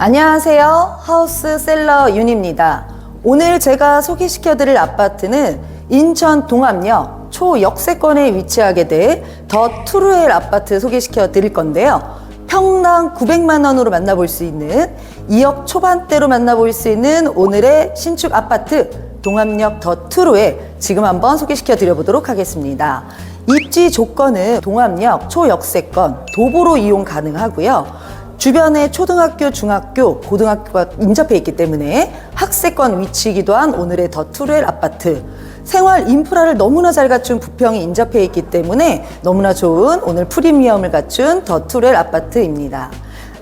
안녕하세요. 하우스 셀러 윤입니다. 오늘 제가 소개시켜 드릴 아파트는 인천 동암역 초역세권에 위치하게 될더 투루엘 아파트 소개시켜 드릴 건데요. 평당 900만 원으로 만나볼 수 있는 2억 초반대로 만나볼 수 있는 오늘의 신축 아파트 동암역 더 투루엘 지금 한번 소개시켜 드려보도록 하겠습니다. 입지 조건은 동암역 초역세권 도보로 이용 가능하고요. 주변에 초등학교, 중학교, 고등학교가 인접해 있기 때문에 학세권 위치이기도 한 오늘의 더 투르엘 아파트. 생활 인프라를 너무나 잘 갖춘 부평이 인접해 있기 때문에 너무나 좋은 오늘 프리미엄을 갖춘 더 투르엘 아파트입니다.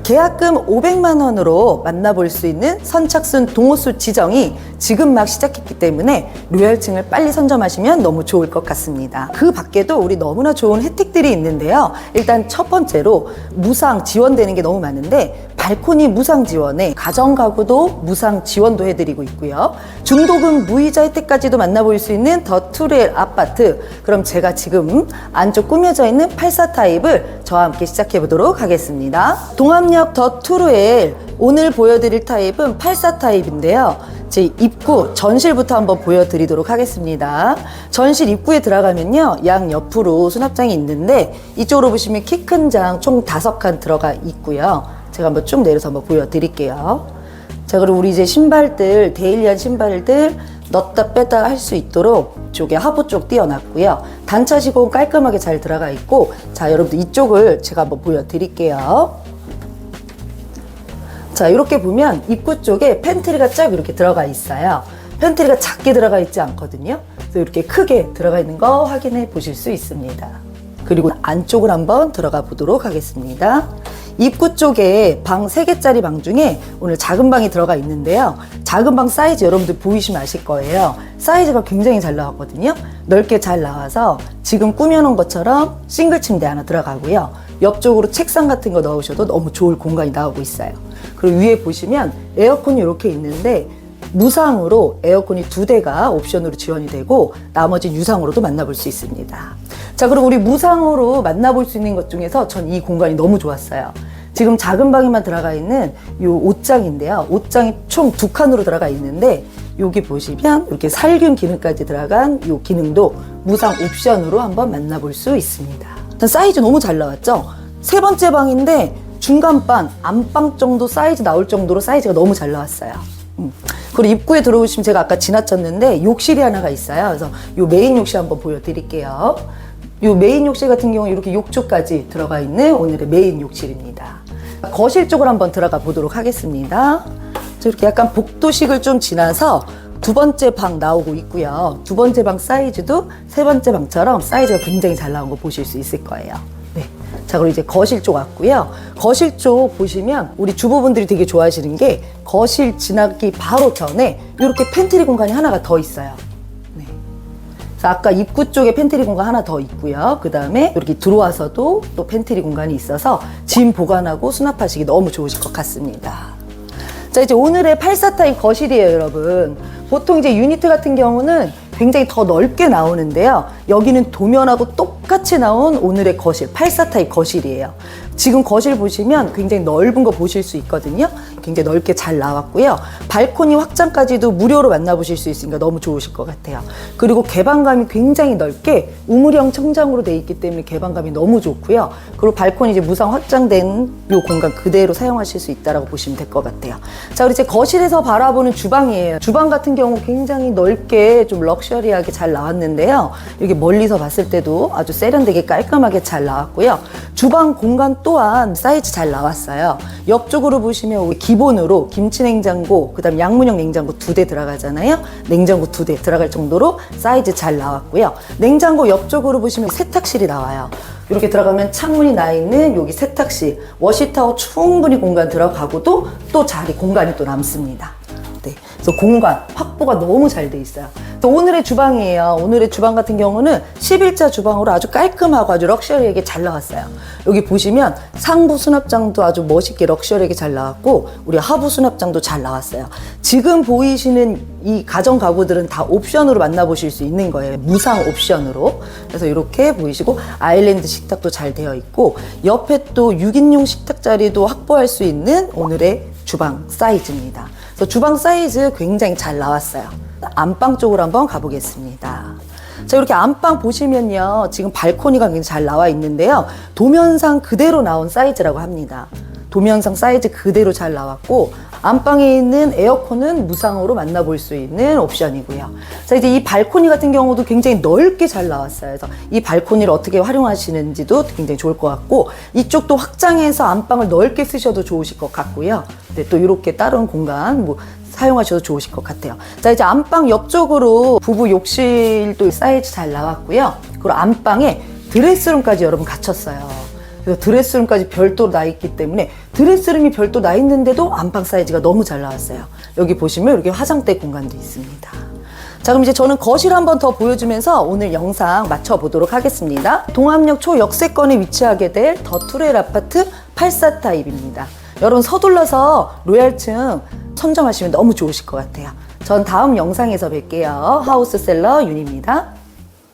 계약금 500만 원으로 만나볼 수 있는 선착순 동호수 지정이 지금 막 시작했기 때문에 로열층을 빨리 선점하시면 너무 좋을 것 같습니다. 그 밖에도 우리 너무나 좋은 혜택들이 있는데요. 일단 첫 번째로 무상 지원되는 게 너무 많은데 발코니 무상 지원에 가정 가구도 무상 지원도 해드리고 있고요. 중도금 무이자 혜택까지도 만나볼 수 있는 더 투레일 아파트. 그럼 제가 지금 안쪽 꾸며져 있는 84 타입을 저와 함께 시작해 보도록 하겠습니다. 동암역 더 투르엘 오늘 보여드릴 타입은 84 타입인데요. 제 입구 전실부터 한번 보여드리도록 하겠습니다. 전실 입구에 들어가면요, 양 옆으로 수납장이 있는데 이쪽으로 보시면 키 큰 장 총 다섯 칸 들어가 있고요. 제가 한번 쭉 내려서 한번 보여드릴게요. 자, 그리고 우리 이제 신발들 데일리한 신발들 넣었다 뺐다 할 수 있도록 이쪽에 하부 쪽 띄어놨고요. 단차 시공 깔끔하게 잘 들어가 있고, 자, 여러분들 이쪽을 제가 한번 보여드릴게요. 자, 이렇게 보면 입구 쪽에 팬트리가 쫙 이렇게 들어가 있어요. 팬트리가 작게 들어가 있지 않거든요. 그래서 이렇게 크게 들어가 있는 거 확인해 보실 수 있습니다. 그리고 안쪽을 한번 들어가 보도록 하겠습니다. 입구 쪽에 방 3개짜리 방 중에 오늘 작은 방이 들어가 있는데요. 작은 방 사이즈 여러분들 보이시면 아실 거예요. 사이즈가 굉장히 잘 나왔거든요. 넓게 잘 나와서 지금 꾸며놓은 것처럼 싱글 침대 하나 들어가고요. 옆쪽으로 책상 같은 거 넣으셔도 너무 좋을 공간이 나오고 있어요. 그리고 위에 보시면 에어컨이 이렇게 있는데 무상으로 에어컨이 두 대가 옵션으로 지원이 되고 나머지 유상으로도 만나볼 수 있습니다. 자, 그리고 우리 무상으로 만나볼 수 있는 것 중에서 전 이 공간이 너무 좋았어요. 지금 작은 방에만 들어가 있는 요 옷장인데요. 옷장이 총 두 칸으로 들어가 있는데 여기 보시면 이렇게 살균 기능까지 들어간 요 기능도 무상 옵션으로 한번 만나볼 수 있습니다. 일단 사이즈 너무 잘 나왔죠? 세 번째 방인데 중간방, 안방 정도 사이즈 나올 정도로 사이즈가 너무 잘 나왔어요. 음. 그리고 입구에 들어오시면 제가 아까 지나쳤는데 욕실이 하나가 있어요. 그래서 요 메인 욕실 한번 보여드릴게요. 요 메인 욕실 같은 경우 이렇게 욕조까지 들어가 있는 오늘의 메인 욕실입니다. 거실 쪽으로 한번 들어가 보도록 하겠습니다. 자, 이렇게 약간 복도식을 좀 지나서 두 번째 방 나오고 있고요. 두 번째 방 사이즈도 세 번째 방처럼 사이즈가 굉장히 잘 나온 거 보실 수 있을 거예요. 네. 자, 그리고 이제 거실 쪽 왔고요. 거실 쪽 보시면 우리 주부분들이 되게 좋아하시는 게 거실 지나기 바로 전에 이렇게 팬트리 공간이 하나가 더 있어요. 아까 입구 쪽에 팬트리 공간 하나 더 있고요. 그 다음에 이렇게 들어와서도 또 팬트리 공간이 있어서 짐 보관하고 수납하시기 너무 좋으실 것 같습니다. 자, 이제 오늘의 84타입 거실이에요, 여러분. 보통 이제 유니트 같은 경우는 굉장히 더 넓게 나오는데요. 여기는 도면하고 똑같이 나온 오늘의 거실, 84타입 거실이에요. 지금 거실 보시면 굉장히 넓은 거 보실 수 있거든요. 굉장히 넓게 잘 나왔고요. 발코니 확장까지도 무료로 만나보실 수 있으니까 너무 좋으실 것 같아요. 그리고 개방감이 굉장히 넓게 우물형 청장으로 돼 있기 때문에 개방감이 너무 좋고요. 그리고 발코니 이제 무상 확장된 이 공간 그대로 사용하실 수 있다라고 보시면 될 것 같아요. 자, 그리고 이제 거실에서 바라보는 주방이에요. 주방 같은 경우 굉장히 넓게 좀 럭셔리하게 잘 나왔는데요. 이렇게 멀리서 봤을 때도 아주 세련되게 깔끔하게 잘 나왔고요. 주방 공간 또한 사이즈 잘 나왔어요. 옆쪽으로 보시면 기본으로 김치 냉장고, 그 다음 양문형 냉장고 두 대 들어가잖아요. 냉장고 두 대 들어갈 정도로 사이즈 잘 나왔고요. 냉장고 옆쪽으로 보시면 세탁실이 나와요. 이렇게 들어가면 창문이 나 있는 여기 세탁실, 워시타워 충분히 공간 들어가고도 또 자리 공간이 또 남습니다. 네. 그래서 공간 확보가 너무 잘 돼 있어요. 그래서 오늘의 주방이에요. 오늘의 주방 같은 경우는 11자 주방으로 아주 깔끔하고 아주 럭셔리하게 잘 나왔어요. 여기 보시면 상부 수납장도 아주 멋있게 럭셔리하게 잘 나왔고 우리 하부 수납장도 잘 나왔어요. 지금 보이시는 이 가정 가구들은 다 옵션으로 만나보실 수 있는 거예요. 무상 옵션으로. 그래서 이렇게 보이시고 아일랜드 식탁도 잘 되어 있고 옆에 또 6인용 식탁 자리도 확보할 수 있는 오늘의 주방 사이즈입니다. 그래서 주방 사이즈 굉장히 잘 나왔어요. 안방 쪽으로 한번 가보겠습니다. 자, 이렇게 안방 보시면요. 지금 발코니가 굉장히 잘 나와 있는데요. 도면상 그대로 나온 사이즈라고 합니다. 도면상 사이즈 그대로 잘 나왔고 안방에 있는 에어컨은 무상으로 만나볼 수 있는 옵션이고요. 자 이제 이 발코니 같은 경우도 굉장히 넓게 잘 나왔어요. 그래서 이 발코니를 어떻게 활용하시는지도 굉장히 좋을 것 같고 이쪽도 확장해서 안방을 넓게 쓰셔도 좋으실 것 같고요. 네, 또 이렇게 다른 공간 뭐 사용하셔도 좋으실 것 같아요. 자 이제 안방 옆쪽으로 부부 욕실도 사이즈 잘 나왔고요. 그리고 안방에 드레스룸까지 여러분 갖췄어요. 그래서 드레스룸까지 별도로 나 있기 때문에 드레스룸이 별도 나 있는데도 안방 사이즈가 너무 잘 나왔어요. 여기 보시면 이렇게 화장대 공간도 있습니다. 자 그럼 이제 저는 거실 한 번 더 보여주면서 오늘 영상 마쳐보도록 하겠습니다. 동암역 초역세권에 위치하게 될 더투렐 아파트 84 타입입니다. 여러분 서둘러서 로얄층 선점하시면 너무 좋으실 것 같아요. 전 다음 영상에서 뵐게요. 하우스셀러 윤입니다.